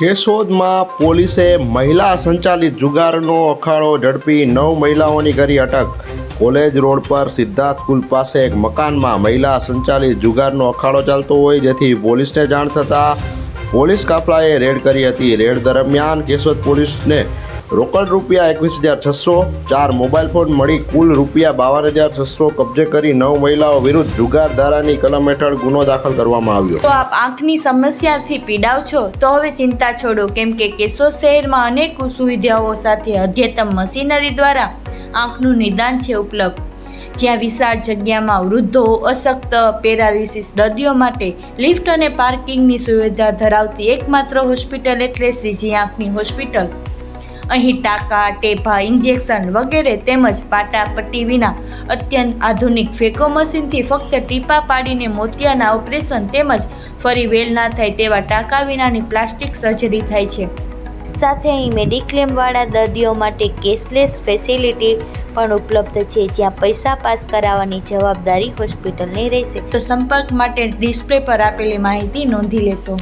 કેશોદમાં પોલીસે મહિલા સંચાલિત જુગારનો અખાડો ઝડપી નવ મહિલાઓની કરી અટક. કોલેજ રોડ પર સિદ્ધાર્થ સ્કૂલ પાસે એક મકાનમાં મહિલા સંચાલિત જુગારનો અખાડો ચાલતો હોય જેથી પોલીસને જાણ થતાં પોલીસ કાફલાએ રેડ કરી હતી. રેડ દરમિયાન કેશોદ પોલીસને રોકડ રૂપિયા એકવીસ હજાર છસો, ચાર મોબાઈલ ફોન મળી કુલ રૂપિયા બાવન હજાર છસો કબજે કરી નવ મહિલાઓ વિરુદ્ધ જુગાર ધારાની કલમ હેઠળ ગુનો દાખલ કરવામાં આવ્યો. તો આપ આંખની સમસ્યાથી પીડાવ છો, તો હવે ચિંતા છોડો, કેમ કે કેશોદ શહેરમાં અનેક સુવિધાઓ સાથે અદ્યતન મશીનરી દ્વારા આંખનું નિદાન છે ઉપલબ્ધ. જ્યાં વિશાળ જગ્યામાં વૃદ્ધો, અશક્ત, પેરાલિસિસ દર્દીઓ માટે લિફ્ટ અને પાર્કિંગની સુવિધા ધરાવતી એકમાત્ર હોસ્પિટલ એટલે શ્રીજી આંખની હોસ્પિટલ. અહીં ટાંકા, ટેભા, ઇન્જેક્શન વગેરે તેમજ પાટા પટ્ટી વિના અત્યંત આધુનિક ફેકો મશીનથી ફક્ત ટીપા પાડીને મોતિયાના ઓપરેશન તેમજ ફરી વેલ ના થાય તેવા ટાંકા વિનાની પ્લાસ્ટિક સર્જરી થાય છે. સાથે અહીં મેડિક્લેમવાળા દર્દીઓ માટે કેશલેસ ફેસિલિટી પણ ઉપલબ્ધ છે, જ્યાં પૈસા પાસ કરાવવાની જવાબદારી હોસ્પિટલની રહેશે. તો સંપર્ક માટે ડિસ્પ્લે પર આપેલી માહિતી નોંધી લેશો.